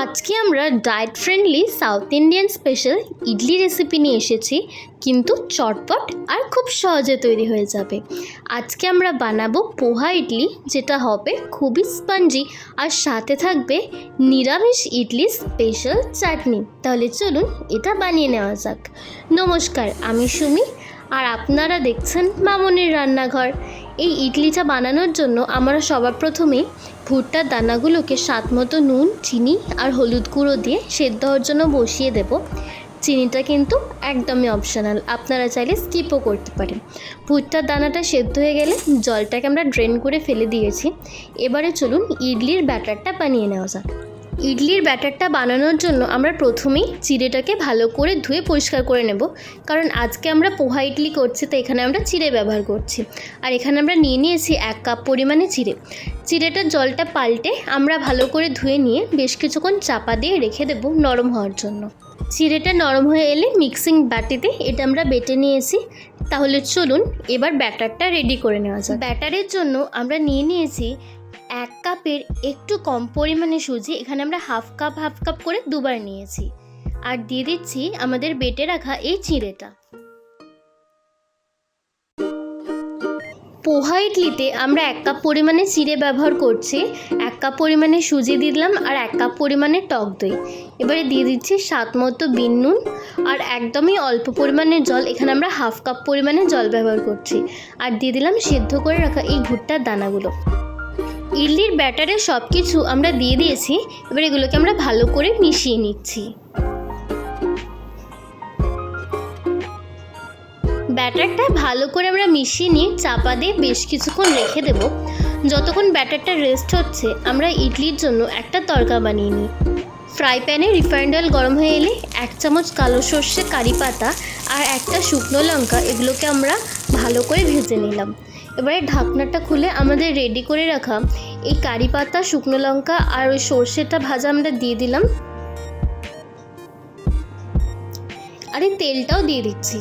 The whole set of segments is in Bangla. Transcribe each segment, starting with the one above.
আজকে আমরা diet friendly south Indian special idli recipe নিয়ে এসেছি, কিন্তু চটপট আর খুব সহজে তৈরি হয়ে যাবে। আজকে আমরা বানাবো পোহা ইডলি, যেটা হবে খুবই স্পঞ্জি আর সাথে থাকবে নিরামিষ ইডলি স্পেশাল চাটনি। তাহলে চলুন এটা বানিয়ে নেওয়া যাক। নমস্কার, আমি সুমি, আর আপনারা দেখছেন মামনের রান্নাঘর। এই ইডলিটা বানানোর জন্য আমরা সবার প্রথমে ভুট্টার দানাগুলোকে স্বাদ মতো নুন, চিনি আর হলুদ গুঁড়ো দিয়ে সেদ্ধ হওয়ার জন্য বসিয়ে দেব। চিনিটা কিন্তু একদমই অপশনাল আপনারা চাইলে স্কিপও করতে পারেন। ভুট্টার দানাটা সেদ্ধ হয়ে গেলে জলটাকে আমরা ড্রেন করে ফেলে দিয়েছি। এবারে চলুন ইডলির ব্যাটারটা বানিয়ে নেওয়া যাক। ইডলির ব্যাটারটা বানানোর জন্য আমরা প্রথমেই চিড়েটাকে ভালো করে ধুয়ে পরিষ্কার করে নেব। কারণ আজকে আমরা পোহা ইডলি করছি, তো এখানে আমরা চিড়ে ব্যবহার করছি। আর এখানে আমরা নিয়ে নিয়েছি এক কাপ পরিমাণে চিড়ে। চিড়েটার জলটা পাল্টে আমরা ভালো করে ধুয়ে নিয়ে বেশ কিছুক্ষণ চাপা দিয়ে রেখে দেবো নরম হওয়ার জন্য। চিড়েটা নরম হয়ে এলে মিক্সিং বাটিতে এটা আমরা বেটে নিয়েছি। তাহলে চলুন এবার ব্যাটারটা রেডি করে নেওয়া যাক। ব্যাটারের জন্য আমরা নিয়ে নিয়েছি এক কাপের একটু কম পরিমাণে সুজি এখানে আমরা হাফ কাপ হাফ কাপ করে দুবার নিয়েছি। আর দিয়ে দিচ্ছি আমাদের বেটে রাখা এই চিঁড়েটা। পোহা ইডলিতে আমরা এক কাপ পরিমাণে চিড়ে ব্যবহার করছি, এক কাপ পরিমাণে সুজি দিলাম আর এক কাপ পরিমাণে টক দই। এবারে দিয়ে দিচ্ছি স্বাদ মতো বিন নুন আর একদমই অল্প পরিমাণে জল, এখানে আমরা হাফ কাপ পরিমাণে জল ব্যবহার করছি। আর দিয়ে দিলাম সেদ্ধ করে রাখা এই ভুট্টার দানাগুলো। ইডলির ব্যাটারে সব কিছু আমরা দিয়ে দিয়েছি, এবার এগুলোকে আমরা ভালো করে মিশিয়ে নিচ্ছি। ব্যাটারটা ভালো করে আমরা মিশিয়ে নিয়ে চাপা দিয়ে বেশ কিছুক্ষণ রেখে দেব। যতক্ষণ ব্যাটারটা রেস্ট হচ্ছে, আমরা ইডলির জন্য একটা তড়কা বানিয়ে নিই। ফ্রাই প্যানে রিফাইন্ড অয়েল গরম হয়ে এলে এক চামচ কালো সর্ষে কারি পাতা আর একটা শুকনো লঙ্কা, এগুলোকে আমরা ভালো করে ভেজে নিলাম। এবারে ঢাকনাটা খুলে আমাদের রেডি করে রাখা এই কারি পাতা, শুকনো লঙ্কা আর ওই সর্ষেটা ভাজা আমরা দিয়ে দিলাম। আর এই তেলটাও দিয়ে দিচ্ছি।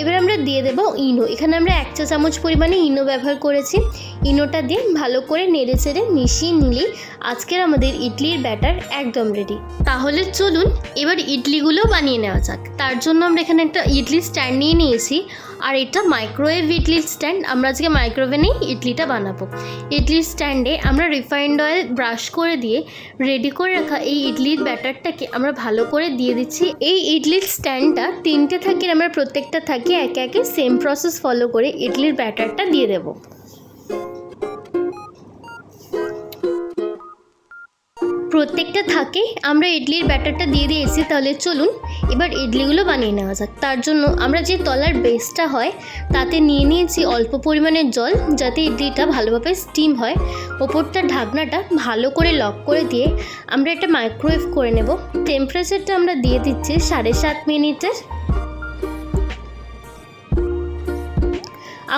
এবার আমরা দিয়ে দেব ইনো। এখানে আমরা এক চা চামচ পরিমাণে ইনো ব্যবহার করেছি। ইনোটা দিয়ে ভালো করে নেড়ে চেড়ে মিশিয়ে নিলেই আজকের আমাদের ইডলির ব্যাটার একদম রেডি তাহলে চলুন এবার ইডলিগুলো বানিয়ে নেওয়া যাক। তার জন্য আমরা এখানে একটা ইডলি স্ট্যান্ড নিয়ে নিয়েছি। আর এটা মাইক্রোওয়েভ ইডলি স্ট্যান্ড। আমরা আজকে মাইক্রোওভেনেই ইডলিটা বানাবো। ইডলির স্ট্যান্ডে আমরা রিফাইন্ড অয়েল ব্রাশ করে দিয়ে রেডি করে রাখা এই ইডলির ব্যাটারটাকে আমরা ভালো করে দিয়ে দিচ্ছি। এই ইডলির স্ট্যান্ডটা তিনটে থাকে। আমরা প্রত্যেকটা থাকি একে একে সেম প্রসেস ফলো করে ইডলির ব্যাটারটা দিয়ে দেবো। প্রত্যেকটা থাকে, আমরা ইডলির ব্যাটারটা দিয়ে দিয়েছি, তাহলে চলুন এবার ইডলিগুলো বানিয়ে নেওয়া যাক। তার জন্য আমরা যে তলার বেসটা হয়, তাতে নিয়ে নিয়েছি অল্প পরিমাণের জল, যাতে ইডলিটা ভালোভাবে স্টিম হয়। ওপরটার ঢাকনাটা ভালো করে লক করে দিয়ে আমরা এটা মাইক্রোওয়েভ করে নেব। টেম্পারেচারটা আমরা দিয়ে দিচ্ছি সাড়ে সাত মিনিটের।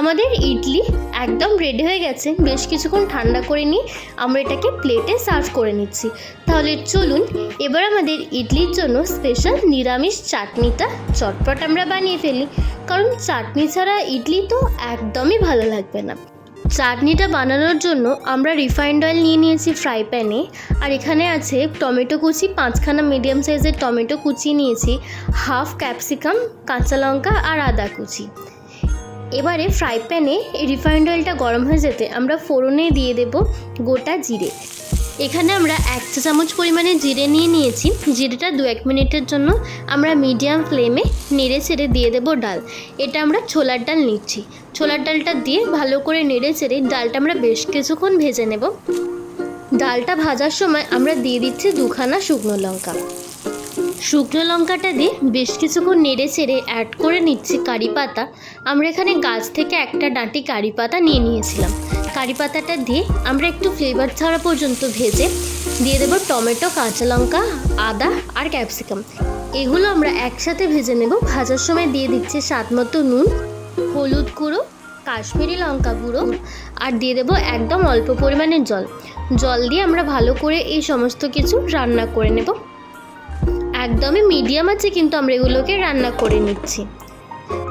আমাদের ইডলি একদম রেডি হয়ে গেছে। বেশ কিছুক্ষণ ঠান্ডা করে নিয়ে আমরা এটাকে প্লেটে সার্ভ করে নিচ্ছি। তাহলে চলুন, এবার আমাদের ইডলির জন্য স্পেশাল নিরামিষ চাটনিটা চটপট আমরা বানিয়ে ফেলি। কারণ চাটনি ছাড়া ইডলি তো একদমই ভালো লাগবে না। চাটনিটা বানানোর জন্য আমরা রিফাইন্ড অয়েল নিয়ে নিয়েছি ফ্রাই প্যানে আর এখানে আছে টমেটো কুচি, পাঁচখানা মিডিয়াম সাইজের টমেটো কুচি নিয়েছি হাফ ক্যাপসিকাম কাঁচা লঙ্কা আর আদা কুচি। এবারে ফ্রাই প্যানে রিফাইন্ড অয়েলটা গরম হয়ে যেতে আমরা ফোড়নে দিয়ে দেব গোটা জিরে। এখানে আমরা এক চা চামচ পরিমাণে জিরে নিয়ে নিয়েছি। জিরেটা দু এক মিনিটের জন্য আমরা মিডিয়াম ফ্লেমে নেড়ে ছেড়ে দিয়ে দেবো ডাল। এটা আমরা ছোলার ডাল নিচ্ছি। ছোলার ডালটা দিয়ে ভালো করে নেড়ে চেড়ে ডালটা আমরা বেশ কিছুক্ষণ ভেজে নেব। ডালটা ভাজার সময় আমরা দিয়ে দিচ্ছি দুখানা শুকনো লঙ্কা। শুকনো লঙ্কাটা দিয়ে বেশ কিছুক্ষণ নেড়ে চেড়ে অ্যাড করে নিচ্ছি কারি পাতা। আমরা এখানে গাছ থেকে একটা ডাঁটি কারি পাতা নিয়ে নিয়েছিলাম। কারি পাতাটা দিয়ে আমরা একটু ফ্লেভার ছাড়া পর্যন্ত ভেজে দিয়ে দেবো টমেটো, কাঁচা লঙ্কা, আদা আর ক্যাপসিকাম এগুলো আমরা একসাথে ভেজে নেব। ভাজার সময় দিয়ে দিচ্ছি স্বাদ মতো নুন, হলুদ গুঁড়ো, কাশ্মীরি লঙ্কা গুঁড়ো আর দিয়ে দেবো একদম অল্প পরিমাণে জল। জল দিয়ে আমরা ভালো করে এই সমস্ত কিছু রান্না করে নেব। একদমই মিডিয়াম আছে, কিন্তু আমরা এগুলোকে রান্না করে নিচ্ছি।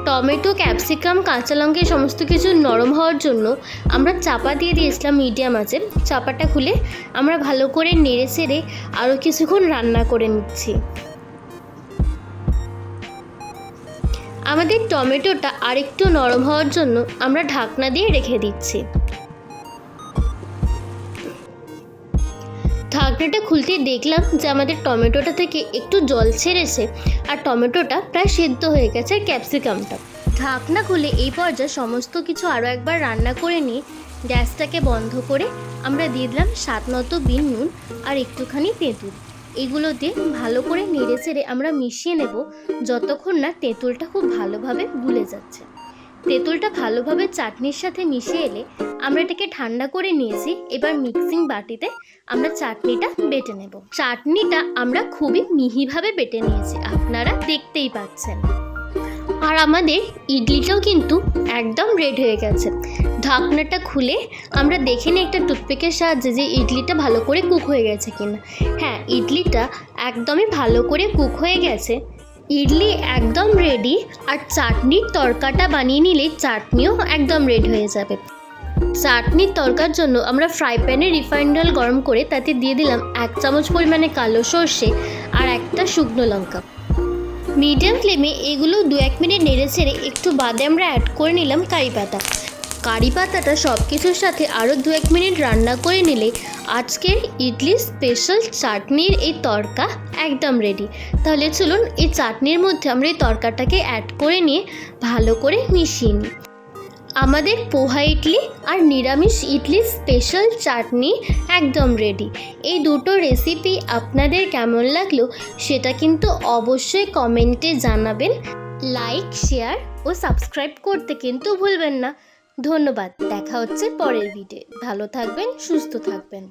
টমেটো ক্যাপসিকাম কাঁচা লঙ্কা সমস্ত কিছু নরম হওয়ার জন্য আমরা চাপা দিয়ে দিয়েছিলাম মিডিয়াম আছে। চাপাটা খুলে আমরা ভালো করে নেড়ে সেড়ে আরও কিছুক্ষণ রান্না করে নিচ্ছি। আমাদের টমেটোটা আরেকটু নরম হওয়ার জন্য আমরা ঢাকনা দিয়ে রেখে দিচ্ছি। ঢাকনাটা খুলতে দেখলাম যে আমাদের টমেটোটা থেকে একটু জল ছেড়েছে, আর টমেটোটা প্রায় সেদ্ধ হয়ে গেছে ক্যাপসিকামটা। ঢাকনা খুলে এই পর্যায়ে সমস্ত কিছু আরও একবার রান্না করে নিয়ে গ্যাসটাকে বন্ধ করে আমরা দিয়ে দিলাম স্বাদ মতো বিন, নুন, আর একটুখানি তেঁতুল। এগুলো দিয়ে ভালো করে নেড়ে চেড়ে আমরা মিশিয়ে নেব, যতক্ষণ না তেঁতুলটা খুব ভালোভাবে গুলে যাচ্ছে। তেঁতুলটা ভালোভাবে চাটনির সাথে মিশে এলে আমরা এটাকে ঠান্ডা করে নিয়েছি। এবার মিক্সিং বাটিতে আমরা চাটনিটা বেটে নেব। চাটনিটা আমরা খুবই মিহিভাবে বেটে নিয়েছি, আপনারা দেখতেই পাচ্ছেন। আর আমাদের ইডলিটাও কিন্তু একদম রেড হয়ে গেছে। ঢাকনাটা খুলে আমরা দেখে নিই একটা টুথপিকের সাহায্যে যে ইডলিটা ভালো করে কুক হয়ে গেছে কিনা। হ্যাঁ ইডলিটা একদমই ভালো করে কুক হয়ে গেছে। ইডলি একদম রেডি আর চাটনির তরকাটা বানিয়ে নিলে চাটনিও একদম রেডি হয়ে যাবে। চাটনির তরকার জন্য আমরা ফ্রাই প্যানে রিফাইন্ড অয়েল গরম করে তাতে দিয়ে দিলাম এক চামচ পরিমাণে কালো সর্ষে আর একটা শুকনো লঙ্কা। মিডিয়াম ফ্লেমে এগুলো দু এক মিনিট নেড়ে ছেড়ে একটু বাদে আমরা অ্যাড করে নিলাম কারি পাতা। কারি পাতাটা সব কিছুর সাথে আরও দু এক মিনিট রান্না করে নিলে আজকের ইডলি স্পেশাল চাটনির এই তরকা একদম রেডি তাহলে চলুন এই চাটনির মধ্যে আমরা এই তরকাটাকে অ্যাড করে নিয়ে ভালো করে মিশিয়ে নিই। আমাদের পোহা ইডলি আর নিরামিষ ইডলি স্পেশাল চাটনি একদম রেডি এই দুটো রেসিপি আপনাদের কেমন লাগল সেটা কিন্তু অবশ্যই কমেন্টে জানাবেন। লাইক শেয়ার ও সাবস্ক্রাইব করতে কিন্তু ভুলবেন না। ধন্যবাদ দেখা হচ্ছে পরের ভিডিও ভালো থাকবেন সুস্থ থাকবেন।